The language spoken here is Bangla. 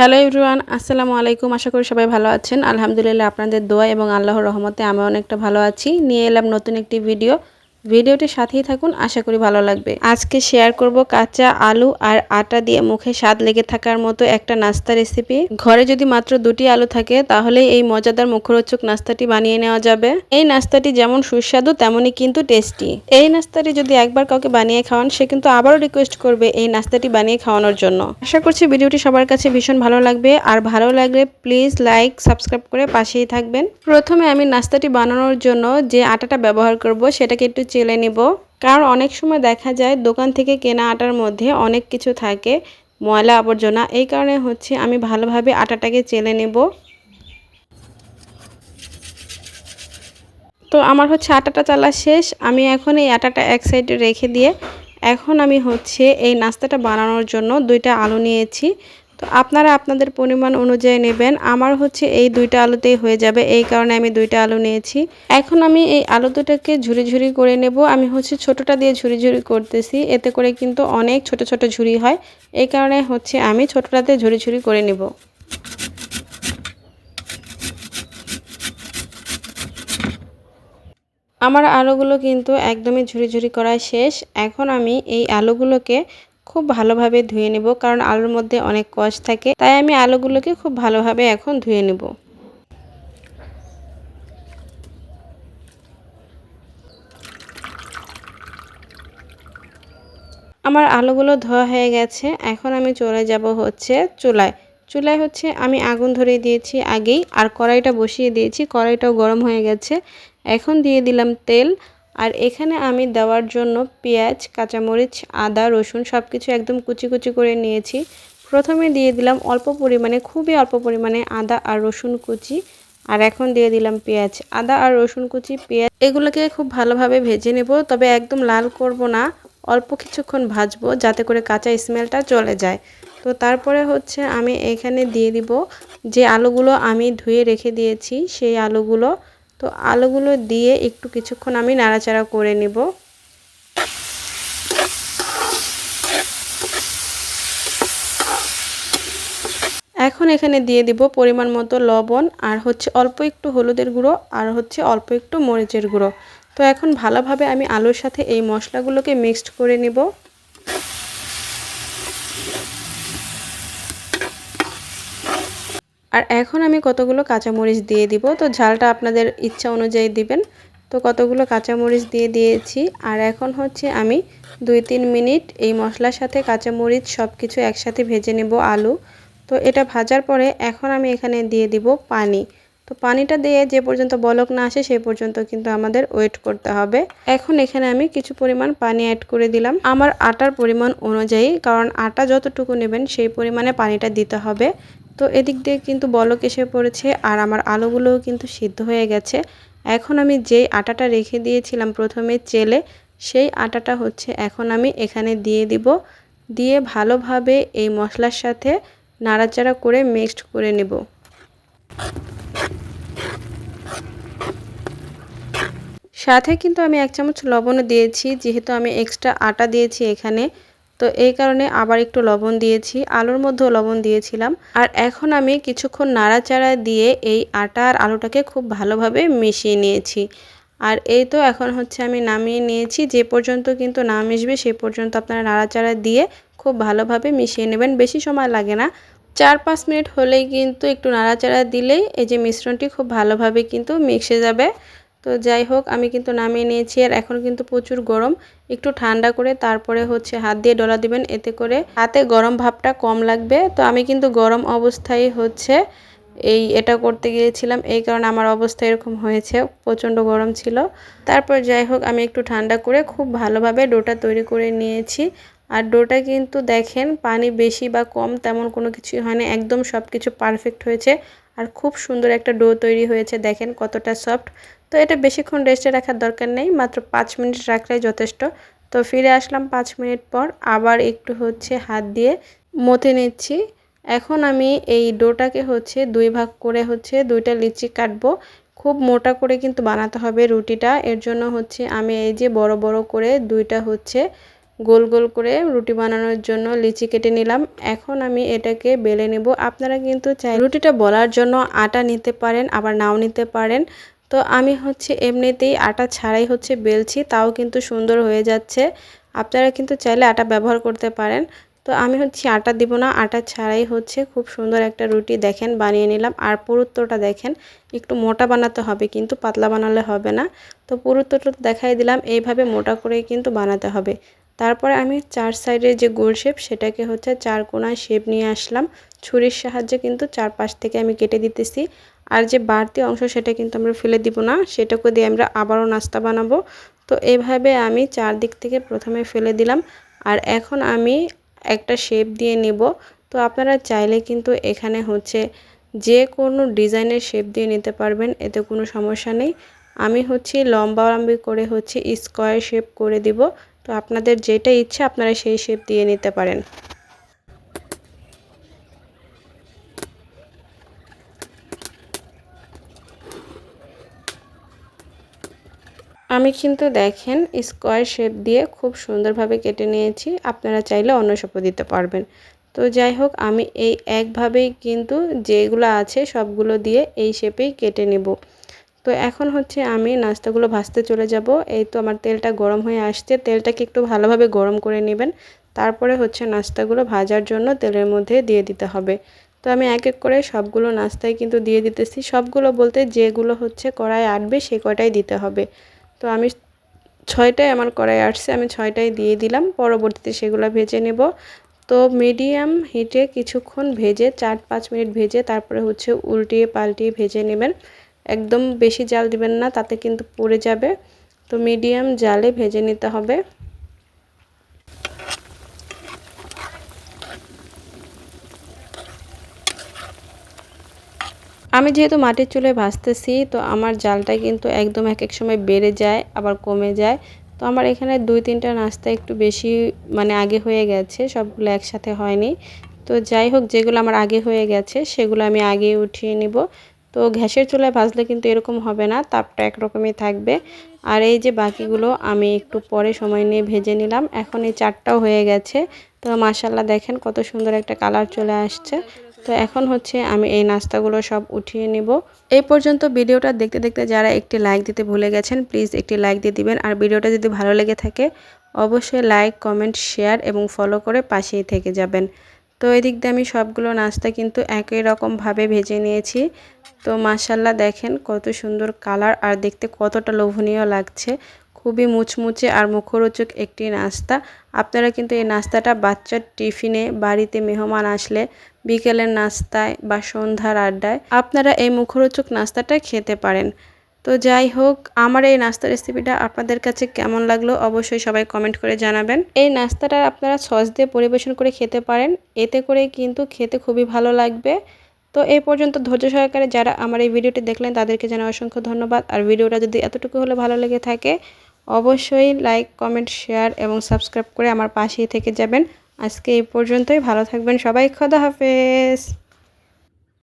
হ্যালো এভরিওয়ান, আসসালামু আলাইকুম। আশা করি সবাই ভালো আছেন। আলহামদুলিল্লাহ, আপনাদের দোয়া এবং আল্লাহর রহমতে আমি অনেকটা ভালো আছি। নিয়ে এলাম নতুন একটি ভিডিও। ভিডিওটি সাথেই থাকুন, আশা করি ভালো লাগবে। আজকে শেয়ার করব কাঁচা আলু আর আটা দিয়ে মুখে স্বাদ লেগে থাকার মতো একটা নাস্তা রেসিপি ঘরে যদি মাত্র দুটি আলু থাকে, তাহলে এই মজাদার মুখরোচক নাস্তাটি বানিয়ে নেওয়া যাবে। এই নাস্তাটি যেমন সুস্বাদু, তেমনই কিন্তু টেস্টি এই নাস্তাটি যদি একবার কাউকে বানিয়ে খাওয়ান, সে কিন্তু আবারও রিকোয়েস্ট করবে এই নাস্তাটি বানিয়ে খাওয়ানোর জন্য। আশা করছি ভিডিওটি সবার কাছে ভীষণ ভালো লাগবে। আর ভালো লাগলে প্লিজ লাইক সাবস্ক্রাইব করে পাশেই থাকবেন। প্রথমে আমি নাস্তাটি বানানোর জন্য যে আটাটা ব্যবহার করব, সেটাকে একটু চেলে নেব। কারণ অনেক সময় দেখা যায় দোকান থেকে কেনা আটার মধ্যে অনেক কিছু থাকে, ময়লা আবর্জনা। এই কারণে হচ্ছে আমি ভালোভাবে আটাটাকে চেলে নেব। তো আমার হচ্ছে আটাটা চালা শেষ। আমি এখন এই আটাটা এক সাইডে রেখে দিয়ে, এখন আমি হচ্ছে এই নাস্তাটা বানানোর জন্য দুইটা আলু নিয়েছি। তো আপনারা আপনাদের পরিমাণ অনুযায়ী নেবেন। আমার হচ্ছে এই দুইটা আলুতেই হয়ে যাবে। এই কারণে আমি দুইটা আলু নিয়েছি। এখন আমি এই আলু দুটাকে ঝুরি ঝুরি করে নেব। আমি হচ্ছে ছোটোটা দিয়ে ঝুরি ঝুরি করতেছি। এতে করে কিন্তু অনেক ছোট ছোট ঝুরি হয়। এই কারণে হচ্ছে আমি ছোটোটাতে ঝুরি ঝুরি করে নেব। আমার আলুগুলো কিন্তু একদমই ঝুরি ঝুরি করা শেষ। এখন আমি এই আলুগুলোকে খুব ভালোভাবে ধুয়ে নেব, কারণ আলুর মধ্যে অনেক কষ থাকে, তাই আমি আলুগুলোকে খুব ভালোভাবে এখন ধুয়ে নেব। আমার আলুগুলো ধোয়া হয়ে গেছে, এখন আমি চলে যাব হচ্ছে চুলায়। চুলায় হচ্ছে আমি আগুন ধরিয়ে দিয়েছি আগেই, আর কড়াইটা বসিয়ে দিয়েছি, কড়াইটাও গরম হয়ে গেছে। এখন দিয়ে দিলাম তেল আর এখানে আমি দেওয়ার জন্য পেঁয়াজ, কাঁচামরিচ, আদা, রসুন সব কিছু একদম কুচি কুচি করে নিয়েছি। প্রথমে দিয়ে দিলাম অল্প পরিমাণে, খুবই অল্প পরিমাণে আদা আর রসুন কুচি। আর এখন দিয়ে দিলাম পেঁয়াজ, আদা আর রসুন কুচি, পেঁয়াজ। এগুলোকে খুব ভালোভাবে ভেজে নেব, তবে একদম লাল করব না, অল্প কিছুক্ষণ ভাজবো যাতে করে কাঁচা স্মেলটা চলে যায়। তো তারপরে হচ্ছে আমি এখানে দিয়ে দিব যে আলুগুলো আমি ধুয়ে রেখে দিয়েছি, সেই আলুগুলো তো আলুগুলো দিয়ে একটু কিছুক্ষণ আমি নাড়াচাড়া করে নেব। এখন এখানে দিয়ে দিব পরিমাণ মতো লবণ আর হচ্ছে অল্প একটু হলুদের গুঁড়ো আর হচ্ছে অল্প একটু মরিচের গুঁড়ো। তো এখন ভালোভাবে আমি আলুর সাথে এই মশলাগুলোকে মিক্সড করে নেব। আর এখন আমি কতগুলো কাঁচামরিচ দিয়ে দিব? তো ঝালটা আপনাদের ইচ্ছা অনুযায়ী দিবেন। তো কতগুলো কাঁচামরিচ দিয়ে দিয়েছি। আর এখন হচ্ছে আমি দুই তিন মিনিট এই মশলার সাথে কাঁচামরিচ সব কিছু একসাথে ভেজে নেব আলু। তো এটা ভাজার পরে এখন আমি এখানে দিয়ে দিব পানি। তো পানিটা দিয়ে যে পর্যন্ত বলক না আসে সেই পর্যন্ত কিন্তু আমাদের ওয়েট করতে হবে। এখন এখানে আমি কিছু পরিমাণ পানি অ্যাড করে দিলাম। আমার আটার পরিমাণ অনুযায়ী, কারণ আটা যতটুকু নেবেন সেই পরিমাণে পানিটা দিতে হবে। তো এদিক দিয়ে কিন্তু বলক এসে পড়েছে আর আমার আলুগুলোও কিন্তু সিদ্ধ হয়ে গেছে। এখন আমি যেই আটাটা রেখে দিয়েছিলাম প্রথমে চেলে, সেই আটাটা হচ্ছে এখন আমি এখানে দিয়ে দিব। দিয়ে ভালোভাবে এই মশলার সাথে নাড়াচাড়া করে মিক্সড করে নেব। সাথে কিন্তু আমি এক চামচ লবণও দিয়েছি, যেহেতু আমি এক্সট্রা আটা দিয়েছি এখানে। তো এই কারণে আবার একটু লবণ দিয়েছি, আলুর মধ্যেও লবণ দিয়েছিলাম। আর এখন আমি কিছুক্ষণ নাড়াচাড়া দিয়ে এই আটা আর আলুটাকে খুব ভালোভাবে মিশিয়ে নিয়েছি। আর এই তো এখন হচ্ছে আমি নামিয়ে নিয়েছি, যে পর্যন্ত কিন্তু না মিশবে সে পর্যন্ত আপনারা নাড়াচাড়া দিয়ে খুব ভালোভাবে মিশিয়ে নেবেন, বেশি সময় লাগে না। চার পাঁচ মিনিট হলেই কিন্তু একটু নাড়াচাড়া দিলেই এই যে মিশ্রণটি খুব ভালোভাবে কিন্তু মিশে যাবে। তো যাই হোক, আমি কিন্তু নামিয়ে নিয়েছি। আর এখন কিন্তু প্রচুর গরম। একটু ঠান্ডা করে তারপরে হচ্ছে হাত দিয়ে ডলা দিবেন, এতে করে হাতে গরম ভাবটা কম লাগবে। তো আমি কিন্তু গরম অবস্থায় হচ্ছে এই এটা করতে গিয়েছিলাম। এই কারণে আমার অবস্থা এরকম হয়েছে, প্রচণ্ড গরম ছিল। তারপর যাই হোক, আমি একটু ঠান্ডা করে খুব ভালোভাবে ডোটা তৈরি করে নিয়েছি। আর ডোটা কিন্তু দেখেন, পানি বেশি বা কম তেমন কোনো কিছুই হয় না একদম সব কিছু পারফেক্ট হয়েছে। আর খুব সুন্দর একটা ডো তৈরি হয়েছে। দেখেন কতটা সফট তো এটা বেশিক্ষণ রেস্টে রাখার দরকার নেই, মাত্র পাঁচ মিনিট রাখলেই যথেষ্ট। তো ফিরে আসলাম পাঁচ মিনিট পর, আবার একটু হচ্ছে হাত দিয়ে মতে নিচ্ছি। এখন আমি এই ডোটাকে হচ্ছে দুই ভাগ করে হচ্ছে দুইটা লিচি কাটবো। খুব মোটা করে কিন্তু বানাতে হবে রুটিটা। এর জন্য হচ্ছে আমি এই যে বড় বড় করে দুইটা হচ্ছে গোল গোল করে রুটি বানানোর জন্য লিচি কেটে নিলাম। এখন আমি এটাকে বেলে নেব। আপনারা কিন্তু চাই রুটিটা বলার জন্য আটা নিতে পারেন, আবার নাও নিতে পারেন। তো আমি হচ্ছে এমনিতেই আটা ছাড়াই হচ্ছে বেলছি, তাও কিন্তু সুন্দর হয়ে যাচ্ছে। আপনারা কিন্তু চাইলে আটা ব্যবহার করতে পারেন। তো আমি হচ্ছে আটা দিব না, আটা ছাড়াই হচ্ছে খুব সুন্দর একটা রুটি দেখেন, বানিয়ে নিলাম। আর পুরুত্বটা দেখেন, একটু মোটা বানাতে হবে কিন্তু পাতলা বানালে হবে না। তো পুরুত্বটা দেখাই দিলাম, এইভাবে মোটা করে কিন্তু বানাতে হবে। তারপরে আমি চার সাইডের যে গোল শেপ, সেটাকে হচ্ছে চার কোনায় শেপ নিয়ে আসলাম। ছুরির সাহায্যে কিন্তু চারপাশ থেকে আমি কেটে দিতেছি। আর যে বাড়তি অংশ সেটা কিন্তু আমরা ফেলে দিব না, সেটাকে দিয়ে আমরা আবারও নাস্তা বানাবো। তো এইভাবে আমি চারদিক থেকে প্রথমে ফেলে দিলাম আর এখন আমি একটা শেপ দিয়ে নেব। তো আপনারা চাইলে কিন্তু এখানে হচ্ছে যে কোনো ডিজাইনের শেপ দিয়ে নিতে পারবেন, এতে কোনো সমস্যা নেই। আমি হচ্ছে লম্বা লম্বি করে হচ্ছে স্কোয়ার শেপ করে দিব। তো আপনাদের যেটা ইচ্ছে আপনারা সেই শেপ দিয়ে নিতে পারেন। আমি কিন্তু দেখেন স্কোয়ার শেপ দিয়ে খুব সুন্দরভাবে কেটে নিয়েছি। আপনারা চাইলে অন্য শেপও দিতে পারবেন। তো যাই হোক, আমি এই একভাবেই কিন্তু যেগুলো আছে সবগুলো দিয়ে এই শেপেই কেটে নেব। তো এখন হচ্ছে আমি নাস্তাগুলো ভাজতে চলে যাব। এই তো আমার তেলটা গরম হয়ে আসছে। তেলটাকে একটু ভালোভাবে গরম করে নেবেন। তারপরে হচ্ছে নাস্তাগুলো ভাজার জন্য তেলের মধ্যে দিয়ে দিতে হবে। তো আমি এক এক করে সবগুলো নাস্তায় কিন্তু দিয়ে দিতেছি। সবগুলো বলতে যেগুলো হচ্ছে কড়াই আটবে সে কটাই দিতে হবে। তো আমি ছয়টায় আমার কড়াই আসছে, আমি ছয়টায় দিয়ে দিলাম। পরবর্তীতে সেগুলো ভেজে নেব। তো মিডিয়াম হিটে কিছুক্ষণ ভেজে, চার পাঁচ মিনিট ভেজে, তারপরে হচ্ছে উল্টিয়ে পাল্টিয়ে ভেজে নেবেন। একদম বেশি জাল দিবেন না, তাতে কিন্তু পড়ে যাবে। তো মিডিয়াম জালে ভেজে নিতে হবে। আমি যেহেতু মাটির চুলে ভাজতেছি, তো আমার জালটা কিন্তু একদম এক এক সময় বেড়ে যায়, আবার কমে যায়। তো আমার এখানে দুই তিনটা নাস্তা একটু বেশি মানে আগে হয়ে গেছে, সবগুলো একসাথে হয়নি। তো যাই হোক, যেগুলো আমার আগে হয়ে গেছে, সেগুলো আমি আগে উঠিয়ে নিব। তো গ্যাসের চুলায় ভাজলে কিন্তু এরকম হবে না, তাপটা একরকমই থাকবে। আর এই যে বাকিগুলো আমি একটু পরে সময় নিয়ে ভেজে নিলাম। এখন এই চারটাও হয়ে গেছে। তো মাসাল্লাহ দেখেন কত সুন্দর একটা কালার চলে আসছে। তো এখন হচ্ছে আমি এই নাস্তাগুলো সব উঠিয়ে নিব। এই পর্যন্ত ভিডিওটা দেখতে দেখতে যারা একটি লাইক দিতে ভুলে গেছেন প্লিজ একটি লাইক দিয়ে দিবেন। আর ভিডিওটা যদি ভালো লেগে থাকে, অবশ্যই লাইক কমেন্ট শেয়ার এবং ফলো করে পাশেই থেকে যাবেন। তো এদিক দিয়ে আমি সবগুলো নাস্তা কিন্তু একই রকমভাবে ভেজে নিয়েছি। তো মাসাল্লাহ দেখেন কত সুন্দর কালার আর দেখতে কতটা লোভনীয় লাগছে। খুবই মুচমুচে আর মুখরোচক একটি নাস্তা। আপনারা কিন্তু এই নাস্তাটা বাচ্চার টিফিনে বাড়িতে মেহমান আসলে বিকেলের নাস্তায় বা সন্ধ্যার আড্ডায় আপনারা এই মুখরোচক নাস্তাটা খেতে পারেন। তো যাই হোক, আমার এই নাস্তা রেসিপিটা আপনাদের কাছে কেমন লাগল অবশ্যই সবাই কমেন্ট করে জানাবেন। এই নাস্তাটা আপনারা সস দিয়ে পরিবেশন করে খেতে পারেন, এতে করে কিন্তু খেতে খুবই ভালো লাগবে। তো এই পর্যন্ত ধৈর্য সহকারে যারা আমার এই ভিডিওটি দেখলেন তাদেরকে জানা অসংখ্য ধন্যবাদ। আর ভিডিওটা যদি এতটুকু হলে ভালো লেগে থাকে অবশ্যই লাইক কমেন্ট শেয়ার এবং সাবস্ক্রাইব করে আমার পাশেই থেকে যাবেন। আজকে এই পর্যন্তই, ভালো থাকবেন সবাই, খোদা হাফেজ।